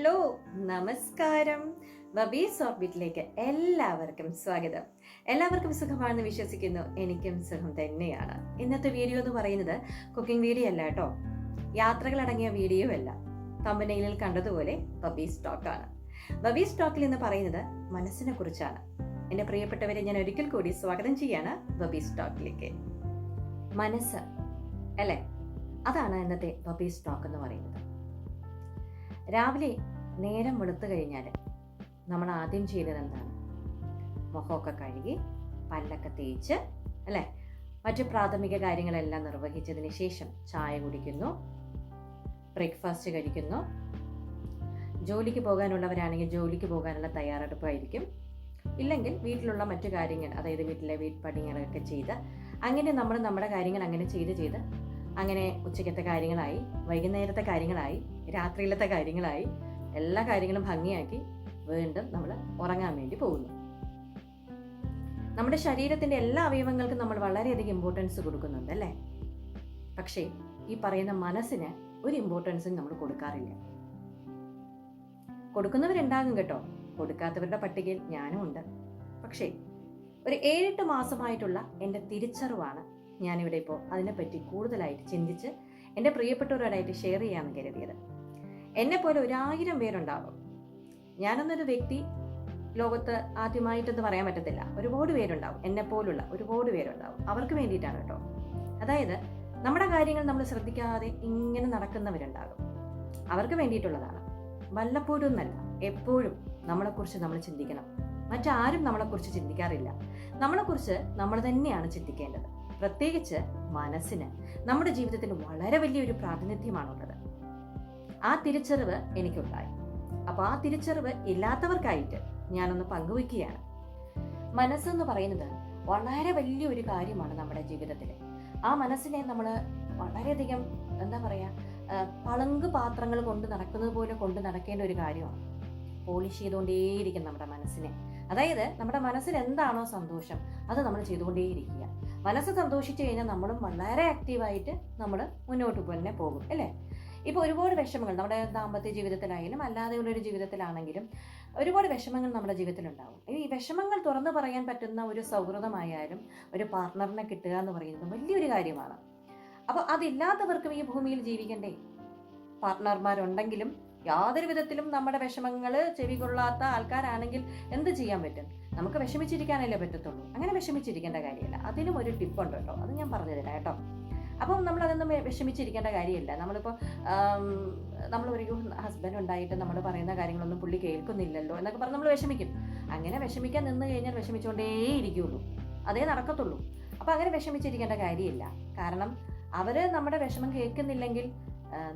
Hello നമസ്കാരം. ബബീസ് ഓർബിറ്റിലേക്ക് എല്ലാവർക്കും സ്വാഗതം. എല്ലാവർക്കും സുഖമാണെന്ന് വിശ്വസിക്കുന്നു. എനിക്കും സുഖം തന്നെയാണ്. ഇന്നത്തെ വീഡിയോ എന്ന് പറയുന്നത് കുക്കിംഗ് വീഡിയോ അല്ല കേട്ടോ. യാത്രകളടങ്ങിയ വീഡിയോ അല്ല. തമ്പനയിലിൽ കണ്ടതുപോലെ ബബീസ് സ്റ്റോക്കാണ് ബബീസ് സ്റ്റോക്കിൽ എന്ന് പറയുന്നത് മനസ്സിനെ കുറിച്ചാണ്. എന്റെ പ്രിയപ്പെട്ടവരെ ഞാൻ ഒരിക്കൽ കൂടി സ്വാഗതം ചെയ്യാണ് ബബീസ് സ്റ്റോക്കിലേക്ക് മനസ്സ് അല്ലേ? അതാണ് ഇന്നത്തെ ബബീസ് ടോക്ക് എന്ന് പറയുന്നത്. രാവിലെ നേരം വെളുത്തു കഴിഞ്ഞാൽ നമ്മൾ ആദ്യം ചെയ്തത് എന്താണ്? മുഖമൊക്കെ കഴുകി പല്ലൊക്കെ തേച്ച് അല്ലേ? മറ്റു പ്രാഥമിക കാര്യങ്ങളെല്ലാം നിർവഹിച്ചതിന് ശേഷം ചായ കുടിക്കുന്നു ബ്രേക്ക്ഫാസ്റ്റ് കഴിക്കുന്നു. ജോലിക്ക് പോകാനുള്ളവരാണെങ്കിൽ ജോലിക്ക് പോകാനുള്ള തയ്യാറെടുപ്പായിരിക്കും. ഇല്ലെങ്കിൽ വീട്ടിലുള്ള മറ്റു കാര്യങ്ങൾ അതായത് വീട്ടിലെ വീട്ടുപണികളൊക്കെ ചെയ്ത് അങ്ങനെ നമ്മൾ നമ്മുടെ കാര്യങ്ങൾ അങ്ങനെ ചെയ്ത് ചെയ്ത് അങ്ങനെ ഉച്ചക്കത്തെ കാര്യങ്ങളായി വൈകുന്നേരത്തെ കാര്യങ്ങളായി രാത്രിയിലത്തെ കാര്യങ്ങളായി എല്ലാ കാര്യങ്ങളും ഭംഗിയാക്കി വീണ്ടും നമ്മൾ ഉറങ്ങാൻ വേണ്ടി പോകുന്നു. നമ്മുടെ ശരീരത്തിന്റെ എല്ലാ അവയവങ്ങൾക്കും നമ്മൾ വളരെയധികം ഇമ്പോർട്ടൻസ് കൊടുക്കുന്നുണ്ട് അല്ലേ? പക്ഷേ ഈ പറയുന്ന മനസ്സിന് ഒരു ഇമ്പോർട്ടൻസും നമ്മൾ കൊടുക്കാറില്ല. കൊടുക്കുന്നവരുണ്ടാകും കേട്ടോ. കൊടുക്കാത്തവരുടെ പട്ടികയിൽ ഞാനും ഉണ്ട്. പക്ഷേ ഒരു ഏഴെട്ട് മാസമായിട്ടുള്ള എന്റെ തിരിച്ചറിവാണ് ഞാനിവിടെ ഇപ്പോൾ അതിനെപ്പറ്റി കൂടുതലായിട്ട് ചിന്തിച്ച് എന്റെ പ്രിയപ്പെട്ടവരോടായിട്ട് ഷെയർ ചെയ്യാമെന്ന് കരുതിയത്. എന്നെ പോലെ ഒരായിരം പേരുണ്ടാകും ഞാനൊന്നൊരു വ്യക്തി ലോകത്ത് ആദ്യമായിട്ടൊന്നും പറയാൻ പറ്റത്തില്ല. ഒരുപാട് പേരുണ്ടാവും. എന്നെ പോലുള്ള ഒരുപാട് പേരുണ്ടാവും. അവർക്ക് വേണ്ടിയിട്ടാണ് കേട്ടോ. അതായത് നമ്മുടെ കാര്യങ്ങൾ നമ്മൾ ശ്രദ്ധിക്കാതെ ഇങ്ങനെ നടക്കുന്നവരുണ്ടാകും. അവർക്ക് വേണ്ടിയിട്ടുള്ളതാണ്. വല്ലപ്പോഴും എന്നല്ല എപ്പോഴും നമ്മളെക്കുറിച്ച് നമ്മൾ ചിന്തിക്കണം. മറ്റാരും നമ്മളെക്കുറിച്ച് ചിന്തിക്കാറില്ല. നമ്മളെക്കുറിച്ച് നമ്മൾ തന്നെയാണ് ചിന്തിക്കേണ്ടത്. പ്രത്യേകിച്ച് മനസ്സിന്. നമ്മുടെ ജീവിതത്തിൽ വളരെ വലിയൊരു പ്രാതിനിധ്യമാണുള്ളത്. ആ തിരിച്ചറിവ് എനിക്കുണ്ടായി. അപ്പൊ ആ തിരിച്ചറിവ് ഇല്ലാത്തവർക്കായിട്ട് ഞാനൊന്ന് പങ്കുവയ്ക്കുകയാണ് മനസ്സെന്ന് പറയുന്നത് വളരെ വലിയൊരു കാര്യമാണ് നമ്മുടെ ജീവിതത്തിൽ ആ മനസ്സിനെ നമ്മൾ വളരെയധികം എന്താ പറയുക പളങ്ക് പാത്രങ്ങൾ കൊണ്ട് നടക്കുന്നത് പോലെ കൊണ്ട് നടക്കേണ്ട ഒരു കാര്യമാണ്. പോളിഷ് ചെയ്തുകൊണ്ടേയിരിക്കും നമ്മുടെ മനസ്സിനെ. അതായത് നമ്മുടെ മനസ്സിൽ എന്താണോ സന്തോഷം അത് നമ്മൾ ചെയ്തുകൊണ്ടേയിരിക്കുക. മനസ്സ് സന്തോഷിച്ചു കഴിഞ്ഞാൽ നമ്മളും വളരെ ആക്റ്റീവായിട്ട് നമ്മൾ മുന്നോട്ട് തന്നെ പോകും അല്ലേ? ഇപ്പോൾ ഒരുപാട് വിഷമങ്ങൾ നമ്മുടെ ദാമ്പത്യ ജീവിതത്തിലായാലും അല്ലാതെയുള്ളൊരു ജീവിതത്തിലാണെങ്കിലും ഒരുപാട് വിഷമങ്ങൾ നമ്മുടെ ജീവിതത്തിലുണ്ടാവും. ഈ വിഷമങ്ങൾ തുറന്നു പറയാൻ പറ്റുന്ന ഒരു സൗഹൃദമായാലും ഒരു പാർട്ട്ണറിനെ കിട്ടുക എന്ന് പറയുന്നത് വലിയൊരു കാര്യമാണ്. അപ്പോൾ അതില്ലാത്തവർക്കും ഈ ഭൂമിയിൽ ജീവിക്കണ്ടേ? പാർട്ട്ണർമാരുണ്ടെങ്കിലും യാതൊരു വിധത്തിലും നമ്മുടെ വിഷമങ്ങൾ ചെവി കൊള്ളാത്ത ആൾക്കാരാണെങ്കിൽ എന്ത് ചെയ്യാൻ പറ്റും? നമുക്ക് വിഷമിച്ചിരിക്കാനല്ലേ പറ്റത്തുള്ളൂ. അങ്ങനെ വിഷമിച്ചിരിക്കേണ്ട കാര്യമില്ല. അതിനും ഒരു ടിപ്പുണ്ട് കേട്ടോ അത് ഞാൻ പറഞ്ഞു തരാം കേട്ടോ. അപ്പം നമ്മൾ അതൊന്നും വിഷമിച്ചിരിക്കേണ്ട കാര്യമില്ല. നമ്മളിപ്പോൾ നമ്മൾ ഒരു ഹസ്ബൻഡ് ഉണ്ടായിട്ട് നമ്മൾ പറയുന്ന കാര്യങ്ങളൊന്നും പുള്ളി കേൾക്കുന്നില്ലല്ലോ എന്നൊക്കെ പറഞ്ഞ് നമ്മൾ വിഷമിക്കും. അങ്ങനെ വിഷമിക്കാൻ നിന്ന് കഴിഞ്ഞാൽ വിഷമിച്ചുകൊണ്ടേ ഇരിക്കുള്ളൂ. അതേ നടക്കത്തുള്ളൂ. അപ്പോൾ അങ്ങനെ വിഷമിച്ചിരിക്കേണ്ട കാര്യമില്ല. കാരണം അവർ നമ്മുടെ വിഷമം കേൾക്കുന്നില്ലെങ്കിൽ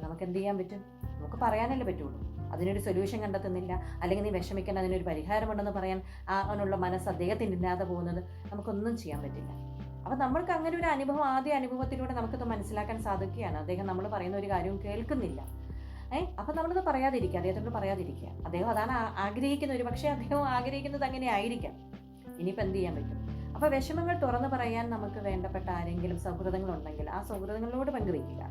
നമുക്ക് എന്ത് ചെയ്യാൻ പറ്റും? നമുക്ക് പറയാനല്ലേ പറ്റുള്ളൂ. അതിനൊരു സൊല്യൂഷൻ കണ്ടെത്തുന്നില്ല. അല്ലെങ്കിൽ നീ വിഷമിക്കേണ്ട അതിനൊരു പരിഹാരമുണ്ടെന്ന് പറയാൻ അവനുള്ള മനസ്സ് അദ്ദേഹത്തിന് ഇല്ലാതെ പോകുന്നത് നമുക്കൊന്നും ചെയ്യാൻ പറ്റില്ല. അപ്പം നമ്മൾക്ക് അങ്ങനെ ഒരു അനുഭവം ആദ്യ അനുഭവത്തിലൂടെ നമുക്കത് മനസ്സിലാക്കാൻ സാധിക്കുകയാണ്. അദ്ദേഹം നമ്മൾ പറയുന്ന ഒരു കാര്യവും കേൾക്കുന്നില്ല. ഏഹ് അപ്പം നമ്മളത് പറയാതിരിക്കുക അദ്ദേഹത്തോട് പറയാതിരിക്കുക. അദ്ദേഹം അതാണ് ആഗ്രഹിക്കുന്ന ഒരു പക്ഷേ അദ്ദേഹം ആഗ്രഹിക്കുന്നത് അങ്ങനെ ആയിരിക്കാം. ഇനിയിപ്പോൾ എന്ത് ചെയ്യാൻ പറ്റും? അപ്പോൾ വിഷമങ്ങൾ തുറന്നു പറയാൻ നമുക്ക് വേണ്ടപ്പെട്ട ആരെങ്കിലും സൗഹൃദങ്ങളുണ്ടെങ്കിൽ ആ സൗഹൃദങ്ങളോട് പങ്കുവയ്ക്കുക.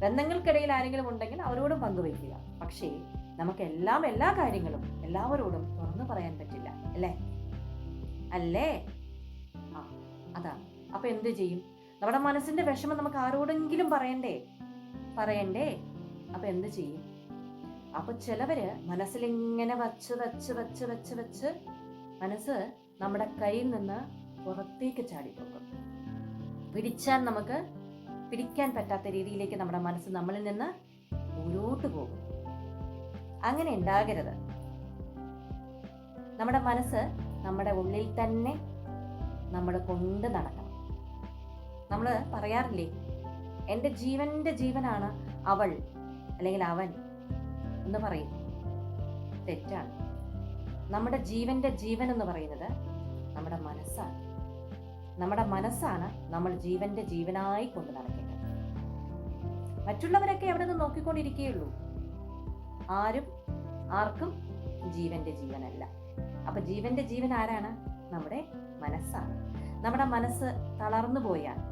ബന്ധങ്ങൾക്കിടയിൽ ആരെങ്കിലും ഉണ്ടെങ്കിൽ അവരോടും പങ്കുവയ്ക്കുക. പക്ഷേ നമുക്ക് എല്ലാം എല്ലാ കാര്യങ്ങളും എല്ലാവരോടും തുറന്നു പറയാൻ പറ്റില്ല. അല്ലേ? അല്ലേ? ആ അതാണ്. അപ്പൊ എന്ത് ചെയ്യും? നമ്മുടെ മനസ്സിന്റെ വിഷമം നമുക്ക് ആരോടെങ്കിലും പറയണ്ടേ? പറയണ്ടേ? അപ്പൊ എന്ത് ചെയ്യും? അപ്പൊ ചിലവര് മനസ്സിലിങ്ങനെ വച്ച് വച്ച് വച്ച് വച്ച് വച്ച് മനസ്സ് നമ്മുടെ കയ്യിൽ നിന്ന് പുറത്തേക്ക് ചാടി പോകും പിടിച്ചാൽ നമുക്ക് പിടിക്കാൻ പറ്റാത്ത രീതിയിലേക്ക് നമ്മുടെ മനസ്സ് നമ്മളിൽ നിന്ന് മുന്നോട്ട് പോകും. അങ്ങനെ ഉണ്ടാകരുത്. നമ്മുടെ മനസ്സ് നമ്മുടെ ഉള്ളിൽ തന്നെ നമ്മൾ കൊണ്ട് നടക്കണം. നമ്മൾ പറയാറില്ലേ? എന്റെ ജീവന്റെ ജീവനാണ് അവൾ അല്ലെങ്കിൽ അവൻ എന്ന് പറയും. തെറ്റാണ്. നമ്മുടെ ജീവന്റെ ജീവൻ എന്ന് പറയുന്നത് നമ്മുടെ മനസ്സാണ്. നമ്മുടെ മനസ്സാണ് നമ്മൾ ജീവന്റെ ജീവനായി കൊണ്ട് നടക്കേണ്ടത്. മറ്റുള്ളവരൊക്കെ അവിടെ നിന്ന് നോക്കിക്കൊണ്ടിരിക്കുകയുള്ളൂ. ആരും ആർക്കും ജീവന്റെ ജീവനല്ല. അപ്പൊ ജീവന്റെ ജീവൻ ആരാണ്? നമ്മുടെ മനസ്സാണ്. നമ്മുടെ മനസ്സ് തളർന്നു പോയാൽ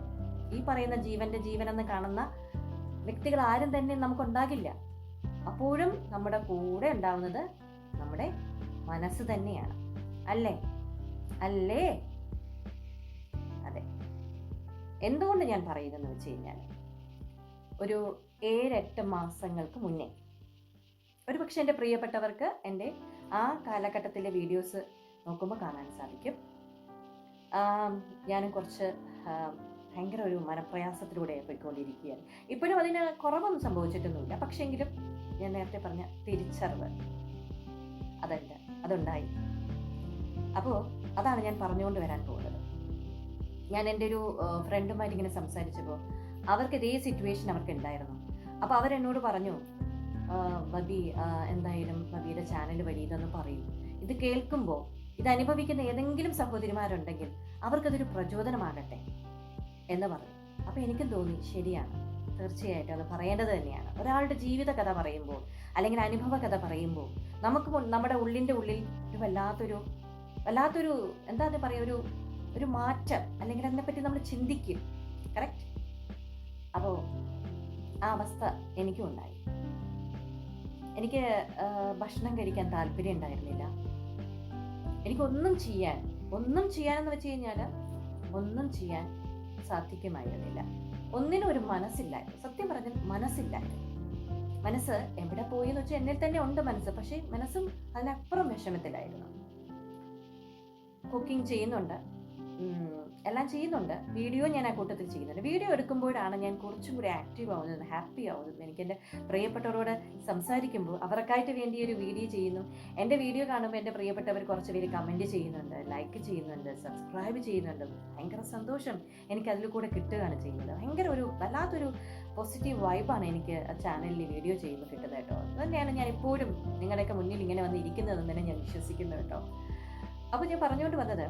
ഈ പറയുന്ന ജീവന്റെ ജീവൻ എന്ന് കാണുന്ന വ്യക്തികൾ ആരും തന്നെ നമുക്കുണ്ടാകില്ല. അപ്പോഴും നമ്മുടെ കൂടെ ഉണ്ടാവുന്നത് നമ്മുടെ മനസ്സ് തന്നെയാണ്. അല്ലേ? അല്ലേ? അതെ. എന്തുകൊണ്ട് ഞാൻ പറയുന്നതെന്ന് വെച്ച് കഴിഞ്ഞാൽ ഒരു ഏഴെട്ട് മാസങ്ങൾക്ക് മുന്നേ ഒരു പക്ഷെ എന്റെ പ്രിയപ്പെട്ടവർക്ക് എന്റെ ആ കാലഘട്ടത്തിലെ വീഡിയോസ് നോക്കുമ്പോൾ കാണാൻ സാധിക്കും. ഞാനും കുറച്ച് ഭയങ്കര ഒരു മനപ്രയാസത്തിലൂടെ പോയിക്കൊണ്ടിരിക്കുകയാണ്. ഇപ്പോഴും അതിന് കുറവൊന്നും സംഭവിച്ചിട്ടൊന്നുമില്ല. പക്ഷേങ്കിലും ഞാൻ നേരത്തെ പറഞ്ഞ തിരിച്ചറിവ് അതുണ്ട് അതുണ്ടായി. അപ്പോൾ അതാണ് ഞാൻ പറഞ്ഞുകൊണ്ട് വരാൻ പോകുന്നത്. ഞാൻ എന്റെ ഒരു ഫ്രണ്ടുമായിട്ട് ഇങ്ങനെ സംസാരിച്ചപ്പോൾ അവർക്ക് ഇതേ സിറ്റുവേഷൻ അവർക്ക് ഉണ്ടായിരുന്നു അപ്പോൾ അവരെന്നോട് പറഞ്ഞു "ആ, ബബി എന്തായാലും ബബിയുടെ ചാനൽ വഴി ഇതൊന്ന് പറയൂ. ഇത് കേൾക്കുമ്പോൾ ഇത് അനുഭവിക്കുന്ന ഏതെങ്കിലും സഹോദരിമാരുണ്ടെങ്കിൽ അവർക്കതൊരു പ്രചോദനമാകട്ടെ. എന്ന് പറഞ്ഞു. അപ്പോൾ എനിക്കും തോന്നി ശരിയാണ്. തീർച്ചയായിട്ടും അത് പറയേണ്ടത് തന്നെയാണ്. ഒരാളുടെ ജീവിത കഥ പറയുമ്പോൾ അല്ലെങ്കിൽ അനുഭവ കഥ പറയുമ്പോൾ നമുക്ക് നമ്മുടെ ഉള്ളിന്റെ ഉള്ളിൽ ഒരു വല്ലാത്തൊരു വല്ലാത്തൊരു എന്താ പറയുക ഒരു ഒരു മാറ്റം അല്ലെങ്കിൽ അതിനെപ്പറ്റി നമ്മൾ ചിന്തിക്കും. കറക്റ്റ് അപ്പോൾ ആ അവസ്ഥ എനിക്കും ഉണ്ടായി. എനിക്ക് ഭക്ഷണം കഴിക്കാൻ താല്പര്യം ഉണ്ടായിരുന്നില്ല. എനിക്കൊന്നും ചെയ്യാൻ ഒന്നും ചെയ്യാനെന്ന് വെച്ച് കഴിഞ്ഞാൽ ഒന്നും ചെയ്യാൻ സാധിക്കുമായിരുന്നില്ല. ഒന്നിനും ഒരു മനസ്സില്ലായിരുന്നു സത്യം പറഞ്ഞാൽ മനസ്സില്ലായിരുന്നു മനസ്സ് എവിടെ പോയി എന്ന് വെച്ചാൽ എന്നിൽ തന്നെ ഉണ്ട് മനസ്സ്. പക്ഷേ മനസ്സും അതിനപ്പുറം വിഷമത്തിലായിരുന്നു. കുക്കിംഗ് ചെയ്യുന്നുണ്ട്. എല്ലാം ചെയ്യുന്നുണ്ട്. വീഡിയോ ഞാൻ ആ കൂട്ടത്തിൽ ചെയ്യുന്നുണ്ട്. വീഡിയോ എടുക്കുമ്പോഴാണ് ഞാൻ കുറച്ചും കൂടി ആക്റ്റീവ് ആവുന്നത് ഹാപ്പി ആവുന്നത്. എനിക്ക് എന്റെ പ്രിയപ്പെട്ടവരോട് സംസാരിക്കുമ്പോൾ അവർക്കായിട്ട് വേണ്ടി ഒരു വീഡിയോ ചെയ്യുന്നു. എന്റെ വീഡിയോ കാണുമ്പോൾ എന്റെ പ്രിയപ്പെട്ടവർ കുറച്ച് പേര് കമന്റ് ചെയ്യുന്നുണ്ട് ലൈക്ക് ചെയ്യുന്നുണ്ട് സബ്സ്ക്രൈബ് ചെയ്യുന്നുണ്ട്. ഭയങ്കര സന്തോഷം എനിക്ക് അതിൽ കൂടെ കിട്ടുകയാണ് ചെയ്യുന്നത്. ഭയങ്കര ഒരു വല്ലാത്തൊരു പോസിറ്റീവ് വൈബാണ് എനിക്ക് ചാനലിൽ വീഡിയോ ചെയ്യുമ്പോൾ കിട്ടുന്നത് കേട്ടോ. അത് തന്നെയാണ് ഞാൻ ഇപ്പോഴും നിങ്ങളുടെയൊക്കെ മുന്നിൽ ഇങ്ങനെ വന്ന് ഇരിക്കുന്നതെന്ന് തന്നെ ഞാൻ വിശ്വസിക്കുന്നു കേട്ടോ. അപ്പോൾ ഞാൻ പറഞ്ഞുകൊണ്ട് വന്നത്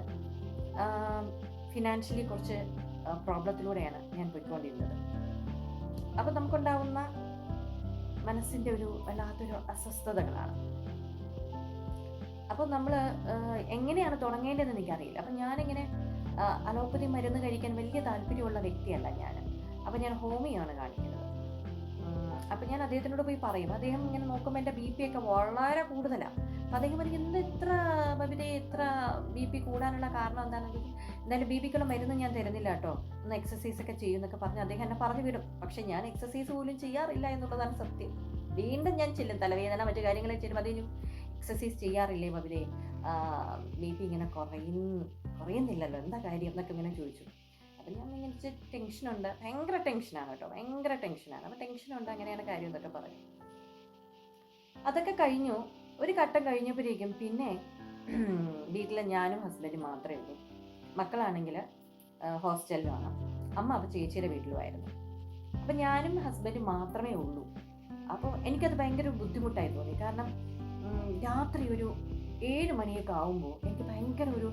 ഫിനാൻഷ്യലി കുറച്ച് പ്രോബ്ലത്തിലൂടെയാണ് ഞാൻ പോയിക്കൊണ്ടിരുന്നത്. അപ്പോൾ നമുക്കുണ്ടാവുന്ന മനസ്സിന്റെ ഒരു വല്ലാത്തൊരു അസ്വസ്ഥതകളാണ്. അപ്പോൾ നമ്മൾ എങ്ങനെയാണ് തുടങ്ങേണ്ടതെന്ന് എനിക്കറിയില്ല. അപ്പം ഞാനിങ്ങനെ അലോപ്പതി മരുന്ന് കഴിക്കാൻ വലിയ താല്പര്യമുള്ള വ്യക്തിയല്ല ഞാൻ അപ്പം ഞാൻ ഹോമിയാണ് കാണിക്കുന്നത്. അപ്പം ഞാൻ അദ്ദേഹത്തിനോട് പോയി പറയും. അദ്ദേഹം ഇങ്ങനെ നോക്കുമ്പോൾ എന്റെ ബി പി ഒക്കെ വളരെ കൂടുതലാണ് അപ്പം അദ്ദേഹം പറയും എന്ത് ഇത്ര ബബിതെ ഇത്ര ബി പി കൂടാനുള്ള കാരണം എന്താണെന്ന് എന്തായാലും ബി പിക്കുള്ള മരുന്ന് ഞാൻ തരുന്നില്ല കേട്ടോ. ഒന്ന് എക്സസൈസ് ഒക്കെ ചെയ്യുമെന്നൊക്കെ പറഞ്ഞ് അദ്ദേഹം എന്നെ പറഞ്ഞു വിടും. പക്ഷേ ഞാൻ എക്സസൈസ് പോലും ചെയ്യാറില്ല എന്നുള്ളതാണ് സത്യം. വീണ്ടും ഞാൻ ചെല്ലും. തലവേദന മറ്റു കാര്യങ്ങളൊക്കെ ചെല്ലും അതിന് എക്സസൈസ് ചെയ്യാറില്ലേ ബബിലെ ബി പി ഇങ്ങനെ കുറയുന്നു. കുറയുന്നില്ലല്ലോ. എന്താ കാര്യം? എന്നൊക്കെ ഇങ്ങനെ ചോദിച്ചു. അപ്പം ഞാൻ ഇങ്ങനെ ടെൻഷനുണ്ട് ഭയങ്കര ടെൻഷനാണ് കേട്ടോ. ഭയങ്കര ടെൻഷനാണ് അപ്പം ടെൻഷനുണ്ട് അങ്ങനെയാണ് കാര്യം എന്നൊക്കെ പറഞ്ഞു അതൊക്കെ കഴിഞ്ഞു. ഒരു ഘട്ടം കഴിഞ്ഞപ്പോഴേക്കും പിന്നെ വീട്ടിൽ ഞാനും ഹസ്ബൻഡും മാത്രമേ ഉള്ളൂ. മക്കളാണെങ്കിൽ ഹോസ്റ്റലിലാണ് അമ്മ അപ്പോൾ ചേച്ചിയുടെ വീട്ടിലുമായിരുന്നു. അപ്പം ഞാനും ഹസ്ബൻഡും മാത്രമേ ഉള്ളൂ. അപ്പോൾ എനിക്കത് ഭയങ്കര ബുദ്ധിമുട്ടായി തോന്നി. കാരണം രാത്രി ഒരു ഏഴ് മണിയൊക്കെ ആവുമ്പോൾ എനിക്ക് ഭയങ്കര ഒരു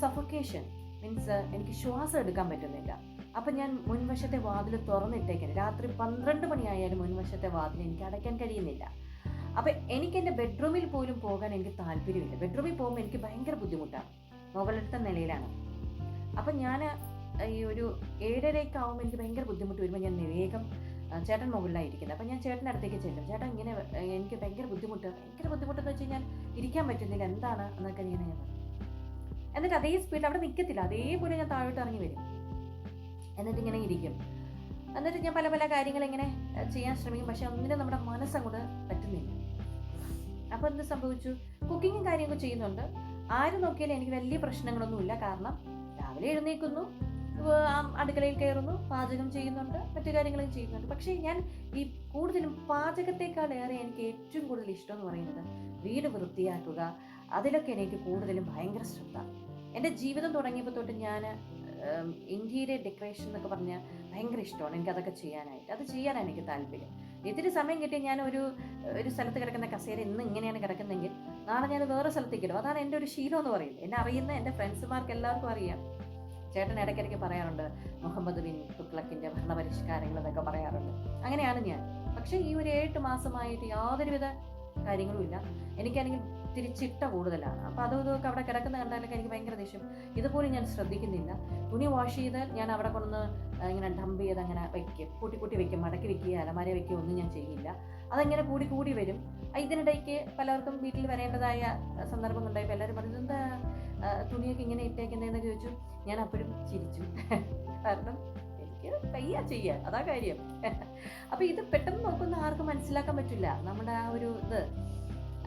സഫക്കേഷൻ മീൻസ് എനിക്ക് ശ്വാസം എടുക്കാൻ പറ്റുന്നില്ല. അപ്പം ഞാൻ മുൻവശത്തെ വാതിൽ തുറന്നിട്ടേക്കാണ് രാത്രി പന്ത്രണ്ട് മണിയായാലും മുൻവശത്തെ വാതിൽ എനിക്ക് അടയ്ക്കാൻ കഴിയുന്നില്ല. അപ്പം എനിക്ക് എന്റെ ബെഡ്റൂമിൽ പോലും പോകാൻ എനിക്ക് താല്പര്യമില്ല. ബെഡ്റൂമിൽ പോകുമ്പോൾ എനിക്ക് ഭയങ്കര ബുദ്ധിമുട്ടാണ്. മുകളിലത്തെ നിലയിലാണ്. അപ്പം ഞാൻ ഈ ഒരു ഏഴരയൊക്കെ ആകുമ്പോൾ എനിക്ക് ഭയങ്കര ബുദ്ധിമുട്ട് വരുമ്പോൾ ഞാൻ വേഗം ചേട്ടൻ മുകളിലായിരിക്കുന്നത് അപ്പം ഞാൻ ചേട്ടന്റെ അടുത്തേക്ക് ചെല്ലും. ചേട്ടൻ ഇങ്ങനെ എനിക്ക് ഭയങ്കര ബുദ്ധിമുട്ട്. ഭയങ്കര ബുദ്ധിമുട്ടെന്ന് വെച്ച് കഴിഞ്ഞാൽ ഇരിക്കാൻ പറ്റുന്നില്ല. എന്താണ് എന്നൊക്കെ ഇങ്ങനെ എന്നിട്ട് അതേ സ്പീഡിൽ അവിടെ നിൽക്കത്തില്ല അതേപോലെ ഞാൻ താഴോട്ട് ഇറങ്ങി വരും. എന്നിട്ട് ഇങ്ങനെ ഇരിക്കും. എന്നിട്ട് ഞാൻ പല പല കാര്യങ്ങൾ ഇങ്ങനെ ചെയ്യാൻ ശ്രമിക്കും. പക്ഷെ ഒന്നിനും നമ്മുടെ മനസ്സങ്ങോട്ട് പറ്റുന്നില്ല. അപ്പോൾ എന്ത് സംഭവിച്ചു? കുക്കിങ്ങും കാര്യമൊക്കെ ചെയ്യുന്നുണ്ട്. ആര് നോക്കിയാലും എനിക്ക് വലിയ പ്രശ്നങ്ങളൊന്നുമില്ല. കാരണം രാവിലെ എഴുന്നേൽക്കുന്നു അടുക്കളയിൽ കയറുന്നു പാചകം ചെയ്യുന്നുണ്ട് മറ്റു കാര്യങ്ങളും ചെയ്യുന്നുണ്ട്. പക്ഷേ ഞാൻ ഈ കൂടുതലും പാചകത്തെക്കാളേറെ എനിക്ക് ഏറ്റവും കൂടുതൽ ഇഷ്ടം എന്ന് പറയുന്നത് വീട് വൃത്തിയാക്കുക. അതിലൊക്കെ എനിക്ക് കൂടുതലും ഭയങ്കര ശ്രദ്ധ. എന്റെ ജീവിതം തുടങ്ങിയപ്പോൾ തൊട്ട് ഞാൻ ഇന്ത്യയിലെ ഡെക്കറേഷൻ എന്നൊക്കെ പറഞ്ഞാൽ ഭയങ്കര ഇഷ്ടമാണ്. എനിക്ക് അതൊക്കെ ചെയ്യാനായിട്ട്. അത് ചെയ്യാനാണ് എനിക്ക് താല്പര്യം. ഇത്തിരി സമയം കിട്ടിയാൽ ഞാൻ ഒരു ഒരു സ്ഥലത്ത് കിടക്കുന്ന കസേര ഇന്ന് ഇങ്ങനെയാണ് കിടക്കുന്നതെങ്കിൽ നാളെ ഞാൻ വേറെ സ്ഥലത്തേക്ക് ഇടും. അതാണ് എന്റെ ഒരു ശീലം എന്ന് പറയുന്നത്. എന്നെ അറിയുന്ന എന്റെ ഫ്രണ്ട്സുമാർക്ക് എല്ലാവർക്കും അറിയാം. ചേട്ടൻ ഇടയ്ക്കിടയ്ക്ക് പറയാറുണ്ട് മുഹമ്മദ് ബിൻ തുക്ലക്കിന്റെ ഭരണപരിഷ്കാരങ്ങൾ എന്നൊക്കെ പറയാറുണ്ട്. അങ്ങനെയാണ് ഞാൻ. പക്ഷേ ഈ ഒരു ഏഴ് മാസമായിട്ട് യാതൊരുവിധ കാര്യങ്ങളും ഇല്ല. എനിക്കാണെങ്കിൽ ചിട്ട കൂടുതലാണ്. അപ്പോൾ അതും ഇതൊക്കെ അവിടെ കിടക്കുന്ന കണ്ടാലൊക്കെ എനിക്ക് ഭയങ്കര ദേഷ്യം. ഇതുപോലും ഞാൻ ശ്രദ്ധിക്കുന്നില്ല. തുണി വാഷ് ചെയ്ത് ഞാൻ അവിടെ കൊണ്ടുവന്ന് ഇങ്ങനെ ഡംപ് ചെയ്ത് അങ്ങനെ വയ്ക്കും കൂട്ടി കൂട്ടി വയ്ക്കും മടക്കി വയ്ക്കുക അലമാര വയ്ക്കുക ഒന്നും ഞാൻ ചെയ്യില്ല. അതങ്ങനെ കൂടി കൂടി വരും. ഇതിനിടയ്ക്ക് പലർക്കും വീട്ടിൽ വരേണ്ടതായ സന്ദർഭം ഉണ്ടായപ്പോൾ എല്ലാവരും പറഞ്ഞു എന്താ തുണിയൊക്കെ ഇങ്ങനെ ഇട്ടേക്കുന്നതെന്ന് ചോദിച്ചു. ഞാൻ അപ്പോഴും ചിരിച്ചു. കാരണം എനിക്ക് കയ്യാ ചെയ്യുക അതാ കാര്യം. അപ്പൊ ഇത് പെട്ടെന്ന് നോക്കുന്ന ആർക്കും മനസ്സിലാക്കാൻ പറ്റില്ല. നമ്മുടെ ആ ഒരു ഇത്.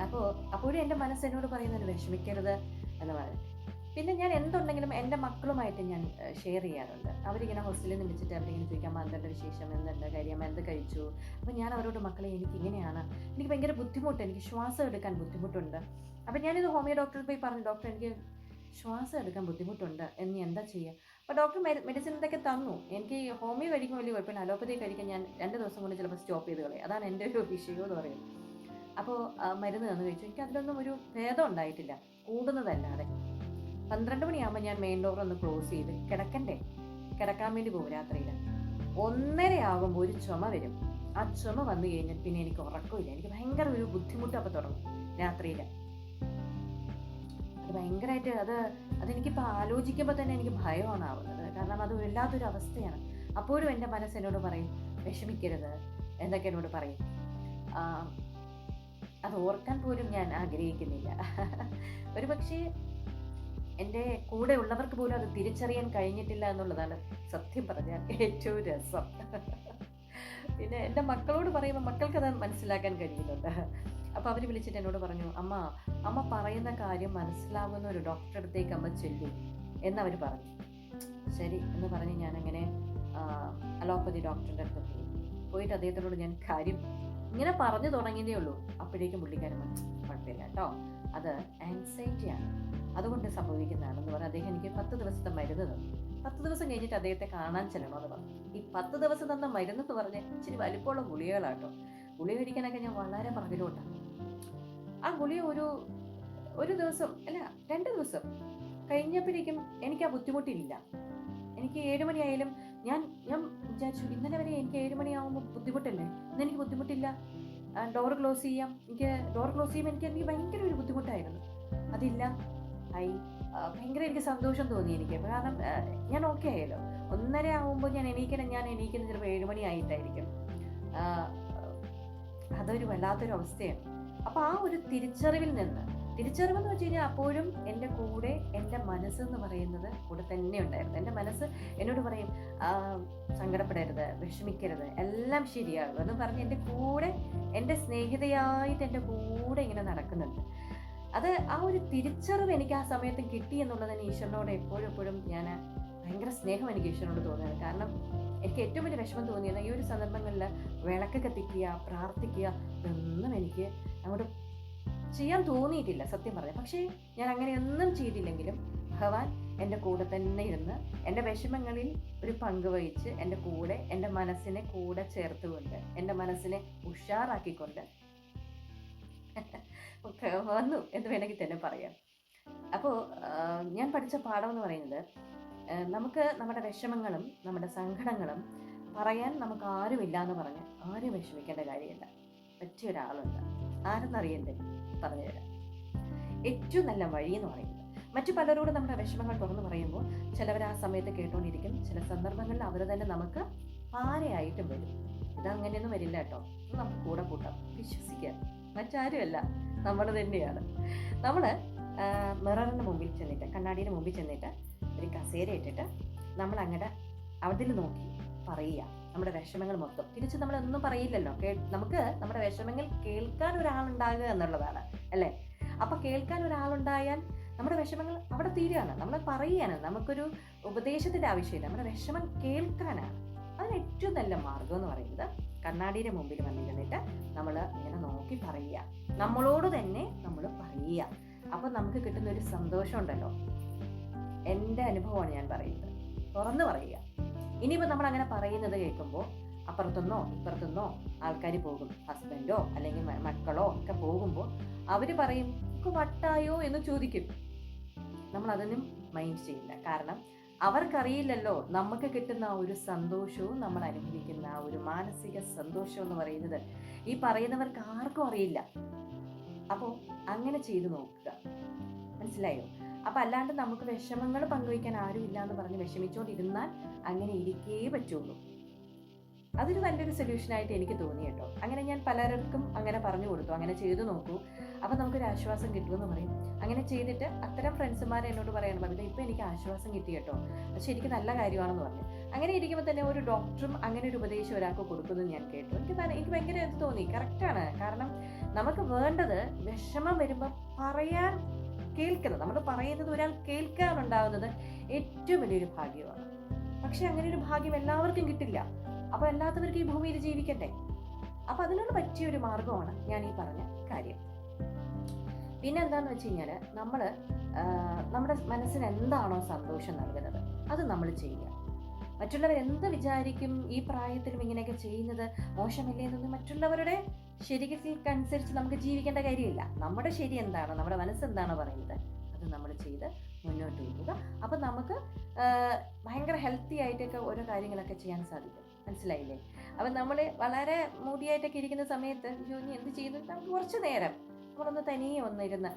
അപ്പോൾ അപ്പോഴും എന്റെ മനസ്സ് എന്നോട് പറയുന്നത് വിഷമിക്കരുത് എന്ന് പറയും പിന്നെ ഞാൻ എന്തുണ്ടെങ്കിലും എന്റെ മക്കളുമായിട്ട് ഞാൻ ഷെയർ ചെയ്യാറുണ്ട്. അവരിങ്ങനെ ഹോസ്റ്റലിൽ നിന്ന് വിളിച്ചിട്ട് അവരിങ്ങനെ ചോദിക്കാൻ അമ്മ എന്തുണ്ട് വിശേഷം? എന്തുണ്ട് കാര്യം? എന്ത് കഴിച്ചു? അപ്പോൾ ഞാൻ അവരോട് മക്കളെ എനിക്ക് ഇങ്ങനെയാണ്. എനിക്ക് ഭയങ്കര ബുദ്ധിമുട്ട്. എനിക്ക് ശ്വാസം എടുക്കാൻ ബുദ്ധിമുട്ടുണ്ട്. അപ്പം ഞാനിത് ഹോമിയോ ഡോക്ടറിൽ പോയി പറഞ്ഞു ഡോക്ടർ എനിക്ക് ശ്വാസം എടുക്കാൻ ബുദ്ധിമുട്ടുണ്ട്. എന്ന് എന്താ ചെയ്യുക അപ്പോൾ ഡോക്ടർ മെഡിസിൻ എന്തൊക്കെ തന്നു. എനിക്ക് ഹോമിയോ കഴിക്കുമ്പോൾ വലിയ കുഴപ്പമില്ല. അലോപ്പതി കഴിക്കാൻ ഞാൻ രണ്ട് ദിവസം കൊണ്ട് ചിലപ്പോൾ സ്റ്റോപ്പ് ചെയ്ത് കളയും. അതാണ് എന്റെ ഒരു വിഷയം എന്ന് പറയുന്നത്. അപ്പോൾ മരുന്ന് തന്നു കഴിച്ചു. എനിക്ക് അതിലൊന്നും ഒരു ഭേദം ഉണ്ടായിട്ടില്ല. കൂടുന്നതല്ലാതെ. പന്ത്രണ്ട് മണിയാകുമ്പോൾ ഞാൻ മെയിൻ ഡോർ ഒന്ന് ക്ലോസ് ചെയ്ത് കിടക്കണ്ടേ? കിടക്കാൻ വേണ്ടി പോകും രാത്രിയിൽ ഒന്നര ആകുമ്പോൾ ഒരു ചുമ വരും. ആ ചുമ വന്നു കഴിഞ്ഞാൽ പിന്നെ എനിക്ക് ഉറക്കമില്ല. എനിക്ക് ഭയങ്കര ഒരു ബുദ്ധിമുട്ട് അപ്പോൾ തുടങ്ങും രാത്രിയിൽ അത് ഭയങ്കരമായിട്ട് അത് അതെനിക്കിപ്പോൾ ആലോചിക്കുമ്പോൾ തന്നെ എനിക്ക് ഭയമാണ് ആവുന്നത്. കാരണം അത് വല്ലാത്തൊരു അവസ്ഥയാണ്. അപ്പോഴും എന്റെ മനസ്സ് എന്നോട് പറയും വിഷമിക്കരുത് എന്നൊക്കെ എന്നോട് പറയും. അത് ഓർക്കാൻ പോലും ഞാൻ ആഗ്രഹിക്കുന്നില്ല. ഒരു പക്ഷേ എന്റെ കൂടെ ഉള്ളവർക്ക് പോലും അത് തിരിച്ചറിയാൻ കഴിഞ്ഞിട്ടില്ല എന്നുള്ളതാണ് സത്യം പറഞ്ഞാൽ ഏറ്റവും രസം. പിന്നെ എന്റെ മക്കളോട് പറയുമ്പോൾ മക്കൾക്ക് അത് മനസ്സിലാക്കാൻ കഴിയുന്നുണ്ട്. അപ്പോൾ അവർ വിളിച്ചിട്ട് എന്നോട് പറഞ്ഞു അമ്മ അമ്മ പറയുന്ന കാര്യം മനസ്സിലാവുന്ന ഒരു ഡോക്ടറെ അടുത്തേക്ക് അമ്മ ചെല്ലു എന്നവർ പറഞ്ഞു. ശരി എന്ന് പറഞ്ഞ് ഞാനങ്ങനെ അലോപ്പതി ഡോക്ടറിന്റെ അടുത്ത് പോയി. പോയിട്ട് അദ്ദേഹത്തിനോട് ഞാൻ കാര്യം ഇങ്ങനെ പറഞ്ഞു തുടങ്ങിയതേ ഉള്ളൂ. അപ്പോഴേക്കും പുള്ളിക്കാരൻ കുഴപ്പമില്ല കേട്ടോ. അത് ആൻസൈറ്റിയാണ് അതുകൊണ്ട് സംഭവിക്കുന്നതാണെന്ന് പറഞ്ഞാൽ അദ്ദേഹം എനിക്ക് പത്ത് ദിവസത്തെ മരുന്ന് തന്നു. പത്ത് ദിവസം കഴിഞ്ഞിട്ട് അദ്ദേഹത്തെ കാണാൻ ചെല്ലണമെന്ന് പറഞ്ഞു. ഈ പത്ത് ദിവസം തന്ന മരുന്ന് എന്ന് പറഞ്ഞ് ഇച്ചിരി വലിപ്പമുള്ള ഗുളികകളാട്ടോ ഗുളിക കഴിക്കാനൊക്കെ ഞാൻ വളരെ പുറകിലോട്ടാണ് ആ ഗുളിക ഒരു ഒരു ദിവസം അല്ല രണ്ട് ദിവസം കഴിഞ്ഞപ്പോഴേക്കും എനിക്ക് ആ ബുദ്ധിമുട്ടില്ല. എനിക്ക് ഏഴ് മണിയായാലും ഞാൻ ഞാൻ വിചാരിച്ചു ഇന്നലെ വരെ എനിക്ക് ഏഴ് മണിയാവുമ്പോൾ ബുദ്ധിമുട്ടല്ലേ? ഇന്ന് എനിക്ക് ബുദ്ധിമുട്ടില്ല. ഡോർ ക്ലോസ് ചെയ്യാം. എനിക്ക് ഡോർ ക്ലോസ് ചെയ്യുമ്പോൾ എനിക്ക് എനിക്ക് ഭയങ്കര ഒരു ബുദ്ധിമുട്ടായിരുന്നു. അതില്ല. ഐ ഭയങ്കര എനിക്ക് സന്തോഷം തോന്നി എനിക്ക്. കാരണം ഞാൻ ഓക്കെ ആയല്ലോ. ഒന്നര ആവുമ്പോൾ ഞാൻ എണീക്കണം ഞാൻ എണീക്കുന്നത് ചിലപ്പോൾ ഏഴ് മണി ആയിട്ടായിരിക്കും. അതൊരു വല്ലാത്തൊരു അവസ്ഥയാണ് അപ്പോൾ ആ ഒരു തിരിച്ചറിവിൽ നിന്ന് തിരിച്ചറിവെന്ന് വെച്ച് കഴിഞ്ഞാൽ അപ്പോഴും എന്റെ കൂടെ എന്റെ മനസ്സെന്ന് പറയുന്നത് കൂടെ തന്നെ ഉണ്ടായിരുന്നു. എന്റെ മനസ്സ് എന്നോട് പറയും സങ്കടപ്പെടരുത് വിഷമിക്കരുത് എല്ലാം ശരിയാകും എന്ന് പറഞ്ഞ് എന്റെ കൂടെ എന്റെ സ്നേഹിതയായിട്ട് എന്റെ കൂടെ ഇങ്ങനെ നടക്കുന്നുണ്ട്. അത് ആ ഒരു തിരിച്ചറിവ് എനിക്ക് ആ സമയത്ത് കിട്ടി എന്നുള്ളതിന് ഈശ്വരനോട് എപ്പോഴും എപ്പോഴും ഞാൻ ഭയങ്കര സ്നേഹം എനിക്ക് ഈശ്വരനോട് തോന്നിയത് കാരണം എനിക്ക് ഏറ്റവും വലിയ വിഷമം തോന്നിയത് ഈ ഒരു സന്ദർഭങ്ങളിൽ വിളക്ക് കത്തിക്കുക പ്രാർത്ഥിക്കുക ഇതൊന്നും എനിക്ക് അങ്ങോട്ട് ചെയ്യാൻ തോന്നിയിട്ടില്ല സത്യം പറഞ്ഞു. പക്ഷേ ഞാൻ അങ്ങനെയൊന്നും ചെയ്തില്ലെങ്കിലും ഭഗവാൻ എന്റെ കൂടെ തന്നെ ഇരുന്ന് എന്റെ വിഷമങ്ങളിൽ ഒരു പങ്ക് വഹിച്ച് എന്റെ കൂടെ എന്റെ മനസ്സിനെ കൂടെ ചേർത്തുകൊണ്ട് എന്റെ മനസ്സിനെ ഉഷാറാക്കിക്കൊണ്ട് വന്നു എന്ന് വേണമെങ്കിൽ തന്നെ പറയാം. അപ്പോൾ ഞാൻ പഠിച്ച പാഠം എന്ന് പറയുന്നത് നമുക്ക് നമ്മുടെ വിഷമങ്ങളും നമ്മുടെ സങ്കടങ്ങളും പറയാൻ നമുക്ക് ആരുമില്ല എന്ന് പറഞ്ഞ് ആരും വിഷമിക്കേണ്ട കാര്യമില്ല. പറ്റിയ ഒരാളുണ്ട്. ആരെന്നറിയണ്ടേ? പറഞ്ഞുതരാം. ഏറ്റവും നല്ല വഴി എന്ന് പറയുന്നത് മറ്റു പലരോട് നമ്മുടെ വിഷമങ്ങൾ തുറന്നു പറയുമ്പോൾ ചിലവർ ആ സമയത്ത് കേട്ടുകൊണ്ടിരിക്കും ചില സന്ദർഭങ്ങളിൽ അവർ തന്നെ നമുക്ക് പാരയായിട്ടും വരും. ഇതങ്ങനെയൊന്നും വരില്ല കേട്ടോ. നമുക്ക് കൂടെ കൂട്ടാം. വിശ്വസിക്കുക മറ്റാരുമല്ല. നമ്മൾ തന്നെയാണ്. നമ്മൾ മിററിന് മുമ്പിൽ ചെന്നിട്ട് കണ്ണാടിയുടെ മുമ്പിൽ ചെന്നിട്ട് ഒരു കസേര ഇട്ടിട്ട് നമ്മൾ അങ്ങനെ അതിൽ നോക്കി പറയുക. നമ്മുടെ വിഷമങ്ങൾ മൊത്തം. തിരിച്ച് നമ്മളൊന്നും പറയില്ലല്ലോ. നമുക്ക് നമ്മുടെ വിഷമങ്ങൾ കേൾക്കാൻ ഒരാളുണ്ടാകുക എന്നുള്ളതാണ് അല്ലേ? അപ്പൊ കേൾക്കാൻ ഒരാളുണ്ടായാൽ നമ്മുടെ വിഷമങ്ങൾ അവിടെ തീരുകയാണ്. നമ്മൾ പറയുകയാണ്. നമുക്കൊരു ഉപദേശത്തിന്റെ ആവശ്യമില്ല. നമ്മുടെ വിഷമം കേൾക്കാനാണ്. അതിന് ഏറ്റവും നല്ല മാർഗം എന്ന് പറയുന്നത്. കണ്ണാടിയുടെ മുമ്പിൽ വന്നിരുന്നിട്ട് നമ്മൾ ഇങ്ങനെ നോക്കി പറയുക. നമ്മളോട് തന്നെ നമ്മൾ പറയുക. അപ്പൊ നമുക്ക് കിട്ടുന്ന ഒരു സന്തോഷം ഉണ്ടല്ലോ എന്റെ അനുഭവമാണ് ഞാൻ പറയുന്നത്. തുറന്നു പറയുക. ഇനിയിപ്പോൾ നമ്മൾ അങ്ങനെ പറയുന്നത് കേൾക്കുമ്പോൾ അപ്പുറത്തുനിന്നോ ഇപ്പുറത്തുനിന്നോ ആൾക്കാർ പോകും ഹസ്ബൻഡോ അല്ലെങ്കിൽ മക്കളോ ഒക്കെ പോകുമ്പോൾ അവർ പറയും നമുക്ക് വട്ടായോ? എന്ന് ചോദിക്കും. നമ്മൾ അതിനും മൈൻഡ് ചെയ്യില്ല. കാരണം അവർക്കറിയില്ലല്ലോ നമുക്ക് കിട്ടുന്ന ആ ഒരു സന്തോഷവും നമ്മൾ അനുഭവിക്കുന്ന ആ ഒരു മാനസിക സന്തോഷം എന്ന് പറയുന്നത് ഈ പറയുന്നവർക്ക് ആർക്കും അറിയില്ല. അപ്പോൾ അങ്ങനെ ചെയ്തു നോക്കുക. മനസ്സിലായോ? അപ്പൊ അല്ലാണ്ട് നമുക്ക് വിഷമങ്ങൾ പങ്കുവയ്ക്കാൻ ആരുമില്ല എന്ന് പറഞ്ഞ് വിഷമിച്ചുകൊണ്ടിരുന്നാൽ അങ്ങനെ ഇരിക്കേ പറ്റുള്ളൂ. അതൊരു നല്ലൊരു സൊല്യൂഷനായിട്ട് എനിക്ക് തോന്നി കേട്ടോ. അങ്ങനെ ഞാൻ പലർക്കും അങ്ങനെ പറഞ്ഞു കൊടുത്തു. അങ്ങനെ ചെയ്തു നോക്കൂ. അപ്പം നമുക്കൊരു ആശ്വാസം കിട്ടുമെന്ന് പറയും. അങ്ങനെ ചെയ്തിട്ട് അത്തരം ഫ്രണ്ട്സുമാർ എന്നോട് പറയാൻ പറഞ്ഞത് ഇപ്പം എനിക്ക് ആശ്വാസം കിട്ടി കേട്ടോ. പക്ഷെ എനിക്ക് നല്ല കാര്യമാണെന്ന് പറഞ്ഞു. അങ്ങനെ ഇരിക്കുമ്പോൾ തന്നെ ഒരു ഡോക്ടറും അങ്ങനെ ഒരു ഉപദേശം ഒരാൾക്ക് കൊടുക്കുന്നത് ഞാൻ കേട്ടു. എനിക്ക് എനിക്ക് ഭയങ്കര ഇത് തോന്നി. കറക്റ്റാണ് കാരണം നമുക്ക് വേണ്ടത് വിഷമം വരുമ്പോൾ പറയാൻ കേൾക്കുന്നത്. നമ്മൾ പറയുന്നത് ഒരാൾ കേൾക്കാറുണ്ടാവുന്നത് ഏറ്റവും വലിയൊരു ഭാഗ്യമാണ്. പക്ഷെ അങ്ങനെ ഒരു ഭാഗ്യം എല്ലാവർക്കും കിട്ടില്ല. അപ്പൊ അല്ലാത്തവർക്ക് ഈ ഭൂമിയിൽ ജീവിക്കട്ടെ അപ്പൊ അതിനോട് പറ്റിയ ഒരു മാർഗമാണ് ഞാൻ ഈ പറഞ്ഞ കാര്യം. പിന്നെ എന്താന്ന് വെച്ച് കഴിഞ്ഞാൽ നമ്മൾ നമ്മുടെ മനസ്സിന് എന്താണോ സന്തോഷം നൽകുന്നത് അത് നമ്മൾ ചെയ്യുക. മറ്റുള്ളവർ എന്ത് വിചാരിക്കും ഈ പ്രായത്തിലും ഇങ്ങനെയൊക്കെ ചെയ്യുന്നത്? മോശമല്ലേ എന്നൊന്നും മറ്റുള്ളവരുടെ ശരിക്കനുസരിച്ച് നമുക്ക് ജീവിക്കേണ്ട കാര്യമില്ല. നമ്മുടെ ശരി എന്താണ്? നമ്മുടെ മനസ്സ് എന്താണോ പറയുന്നത്? അത് നമ്മൾ ചെയ്ത് മുന്നോട്ട് പോകുക അപ്പം നമുക്ക് ഭയങ്കര ഹെൽത്തി ആയിട്ടൊക്കെ ഓരോ കാര്യങ്ങളൊക്കെ ചെയ്യാൻ സാധിക്കും. മനസ്സിലായില്ലേ? അപ്പം നമ്മൾ വളരെ മൂടിയായിട്ടൊക്കെ ഇരിക്കുന്ന സമയത്ത് ജോലി എന്ത് ചെയ്യുന്നു? നമുക്ക് കുറച്ച് നേരം നമ്മളൊന്ന് തനിയെ ഒന്നിരുന്ന്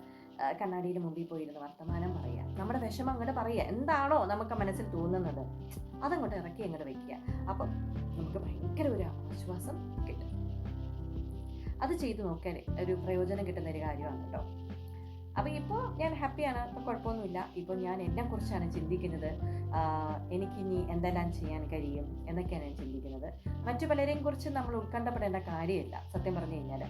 കണ്ണാടിയുടെ മുമ്പിൽ പോയിരുന്ന് വർത്തമാനം പറയുക. നമ്മുടെ വിഷമം അങ്ങോട്ട് പറയുക. എന്താണോ നമുക്ക് മനസ്സിൽ തോന്നുന്നത്. അതങ്ങോട്ട് ഇറക്കി അങ്ങോട്ട് വയ്ക്കുക അപ്പം നമുക്ക് ഭയങ്കര ഒരു ആശ്വാസം കിട്ടും. അത് ചെയ്തു നോക്കാൻ ഒരു പ്രയോജനം കിട്ടുന്ന ഒരു കാര്യമാണ് കേട്ടോ. അപ്പം ഇപ്പോൾ ഞാൻ ഹാപ്പിയാണ് ഇപ്പം കുഴപ്പമൊന്നുമില്ല. ഇപ്പോൾ ഞാൻ എന്നെക്കുറിച്ചാണ് ചിന്തിക്കുന്നത്. എനിക്കിനി എന്തെല്ലാം ചെയ്യാൻ കഴിയും എന്നൊക്കെയാണ് ഞാൻ ചിന്തിക്കുന്നത്. മറ്റു പലരെയും കുറിച്ച് നമ്മൾ ഉത്കണ്ഠപ്പെടേണ്ട കാര്യമില്ല. സത്യം പറഞ്ഞു കഴിഞ്ഞാൽ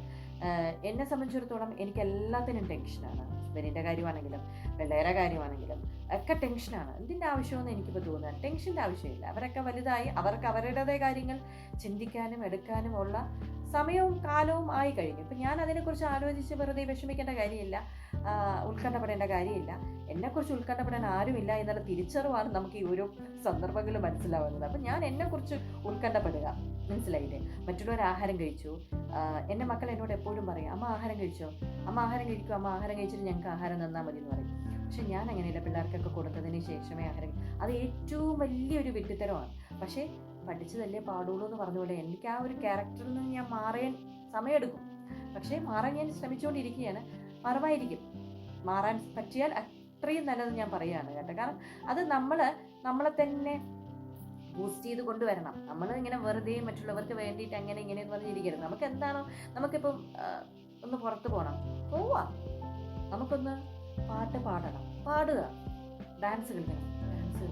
എന്നെ സംബന്ധിച്ചിടത്തോളം എനിക്ക് എല്ലാത്തിനും ടെൻഷനാണ് ഹസ്ബൻഡിന്റെ കാര്യമാണെങ്കിലും പിള്ളേരെ കാര്യമാണെങ്കിലും ഒക്കെ ടെൻഷനാണ് എന്തിന്റെ ആവശ്യമെന്ന് എനിക്കിപ്പോൾ തോന്നുന്നത് ടെൻഷന്റെ ആവശ്യമില്ല. അവരൊക്കെ വലുതായി അവർക്ക് അവരുടേതായ കാര്യങ്ങൾ ചിന്തിക്കാനും എടുക്കാനും ഉള്ള സമയവും കാലവും ആയി കഴിഞ്ഞു. ഇപ്പം ഞാൻ അതിനെക്കുറിച്ച് ആലോചിച്ച് വെറുതെ വിഷമിക്കേണ്ട കാര്യമില്ല. ഉത്കണ്ഠപ്പെടേണ്ട കാര്യമില്ല. എന്നെക്കുറിച്ച് ഉത്കണ്ഠപ്പെടാൻ ആരുമില്ല എന്നുള്ള തിരിച്ചറിവാണ് നമുക്ക് ഈ ഓരോ സന്ദർഭങ്ങളിൽ മനസ്സിലാവുന്നത്. അപ്പം ഞാൻ എന്നെക്കുറിച്ച് ഉത്കണ്ഠപ്പെടുക. മനസ്സിലായില്ലേ? മറ്റുള്ളവർ ആഹാരം കഴിച്ചു. എന്റെ മക്കൾ എന്നോട് എപ്പോഴും പറയും അമ്മ ആഹാരം കഴിച്ചോ? അമ്മ ആഹാരം കഴിക്കും അമ്മ ആഹാരം കഴിച്ചിട്ട് ഞങ്ങൾക്ക് ആഹാരം തന്നാൽ മതി എന്ന് പറയും. പക്ഷെ ഞാൻ അങ്ങനെയല്ല. പിള്ളേർക്കൊക്കെ കൊടുത്തതിന് ശേഷമേ ആഹാരം അത് ഏറ്റവും വലിയൊരു വിഡ്ഢിത്തരമാണ്. പക്ഷേ പഠിച്ചതല്ലേ പാടുള്ളൂ എന്ന് പറഞ്ഞ എനിക്ക് ആ ഒരു ക്യാരക്ടറിൽ നിന്ന് ഞാൻ മാറാൻ സമയമെടുക്കും. പക്ഷേ മാറാൻ ഞാൻ ശ്രമിച്ചുകൊണ്ടിരിക്കുകയാണ്. മറവായിരിക്കും മാറാൻ പറ്റിയാൽ അത്രയും നല്ലത് ഞാൻ പറയുകയാണ് കേട്ടോ. കാരണം അത് നമ്മൾ നമ്മളെ തന്നെ ബൂസ്റ്റ് ചെയ്ത് കൊണ്ടുവരണം. നമ്മൾ ഇങ്ങനെ വെറുതെ മറ്റുള്ളവർക്ക് വേണ്ടിയിട്ട് അങ്ങനെ ഇങ്ങനെ പറഞ്ഞിരിക്കരുത്. നമുക്ക് എന്താണോ നമുക്കിപ്പം ഒന്ന് പുറത്ത് പോകണം പോവാ. നമുക്കൊന്ന് പാട്ട് പാടണം. പാടുക. ഡാൻസ് കളിക്കണം. ഡാൻസ്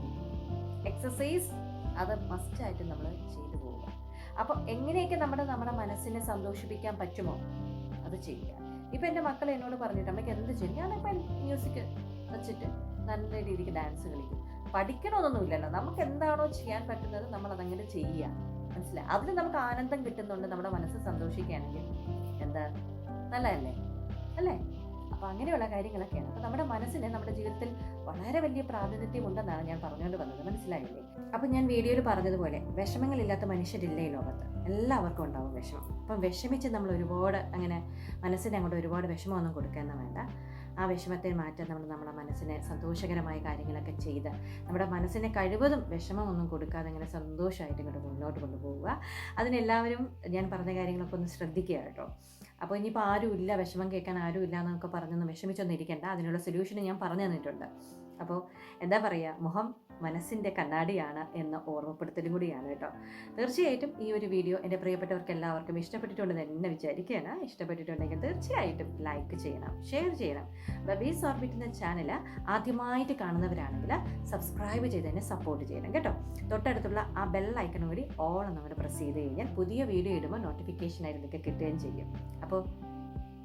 എക്സസൈസ് അത് മസ്റ്റായിട്ട് നമ്മൾ ചെയ്തു പോവുക. അപ്പോൾ എങ്ങനെയൊക്കെ നമ്മുടെ നമ്മുടെ മനസ്സിനെ സന്തോഷിപ്പിക്കാൻ പറ്റുമോ? അത് ചെയ്യുക. ഇപ്പം എന്റെ മക്കൾ എന്നോട് പറഞ്ഞിട്ട് അമ്മയ്ക്ക് എന്ത് ചെയ്യും ഞാനിപ്പോൾ മ്യൂസിക് വെച്ചിട്ട് നല്ല രീതിക്ക് ഡാൻസ് കളിക്കും. പഠിക്കണമെന്നൊന്നുമില്ലല്ലോ നമുക്ക് എന്താണോ ചെയ്യാൻ പറ്റുന്നത് നമ്മൾ അതങ്ങനെ ചെയ്യുക. മനസ്സിലായി അതിൽ നമുക്ക് ആനന്ദം കിട്ടുന്നുണ്ട് നമ്മുടെ മനസ്സ് സന്തോഷിക്കുകയാണെങ്കിൽ. എന്താ? നല്ലതല്ലേ? അല്ലേ? അപ്പോൾ അങ്ങനെയുള്ള കാര്യങ്ങളൊക്കെയാണ്. അപ്പോൾ നമ്മുടെ മനസ്സിന് നമ്മുടെ ജീവിതത്തിൽ വളരെ വലിയ പ്രാതിനിധ്യം ഉണ്ടെന്നാണ് ഞാൻ പറഞ്ഞുകൊണ്ട് വന്നത്. മനസ്സിലായില്ലേ? അപ്പോൾ ഞാൻ വീഡിയോയിൽ പറഞ്ഞതുപോലെ വിഷമങ്ങളില്ലാത്ത മനുഷ്യരില്ല ഈ ലോകത്ത്? എല്ലാവർക്കും ഉണ്ടാവും വിഷമം. അപ്പം വിഷമിച്ച് നമ്മൾ ഒരുപാട് അങ്ങനെ മനസ്സിന് അങ്ങോട്ട് ഒരുപാട് വിഷമമൊന്നും കൊടുക്കാനൊന്നും വേണ്ട. ആ വിഷമത്തെ മാറ്റാൻ നമ്മൾ നമ്മുടെ മനസ്സിനെ സന്തോഷകരമായ കാര്യങ്ങളൊക്കെ ചെയ്ത് നമ്മുടെ മനസ്സിനെ കഴിവതും വിഷമമൊന്നും കൊടുക്കാതെ ഇങ്ങനെ സന്തോഷമായിട്ട് ഇങ്ങോട്ട് മുന്നോട്ട് കൊണ്ടുപോവുക. അതിനെല്ലാവരും ഞാൻ പറഞ്ഞ കാര്യങ്ങളൊക്കെ ഒന്ന് ശ്രദ്ധിക്കുക കേട്ടോ. അപ്പോൾ ഇനിയിപ്പോൾ ആരും ഇല്ല വിഷമം കേൾക്കാൻ ആരും ഇല്ല എന്നൊക്കെ പറഞ്ഞൊന്ന് വിഷമിച്ചൊന്നും ഇരിക്കേണ്ട. അതിനുള്ള സൊല്യൂഷൻ ഞാൻ പറഞ്ഞു തന്നിട്ടുണ്ട്. അപ്പോൾ എന്താ പറയുക മുഖം മനസ്സിന്റെ കണ്ണാടിയാണ് എന്ന ഓർമ്മപ്പെടുത്തലും കൂടിയാണ് കേട്ടോ. തീർച്ചയായിട്ടും ഈ ഒരു വീഡിയോ എന്റെ പ്രിയപ്പെട്ടവർക്ക് എല്ലാവർക്കും ഇഷ്ടപ്പെട്ടിട്ടുണ്ടെന്ന് എന്നെ വിചാരിക്കുകയാണ്. ഇഷ്ടപ്പെട്ടിട്ടുണ്ടെങ്കിൽ തീർച്ചയായിട്ടും ലൈക്ക് ചെയ്യണം ഷെയർ ചെയ്യണം. ബബീസ് ഓർബിറ്റ് എന്ന ചാനൽ ആദ്യമായിട്ട് കാണുന്നവരാണെങ്കിൽ സബ്സ്ക്രൈബ് ചെയ്ത് തന്നെ സപ്പോർട്ട് ചെയ്യണം കേട്ടോ. തൊട്ടടുത്തുള്ള ആ ബെൽ ഐക്കണും കൂടി ഓൾ നമ്മൾ പ്രസ് ചെയ്ത് കഴിഞ്ഞാൽ പുതിയ വീഡിയോ ഇടുമ്പോൾ നോട്ടിഫിക്കേഷൻ ആയിരുന്നൊക്കെ കിട്ടുകയും ചെയ്യും. അപ്പോൾ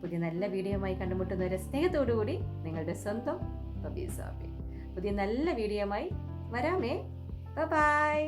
പുതിയ നല്ല വീഡിയോയുമായി കണ്ടുമുട്ടുന്നവരെ സ്നേഹത്തോടു കൂടി നിങ്ങളുടെ സ്വന്തം ബബീസ് ഓർബിറ്റ് പുതിയ നല്ല വീഡിയോയുമായി വരാമേ. ബൈ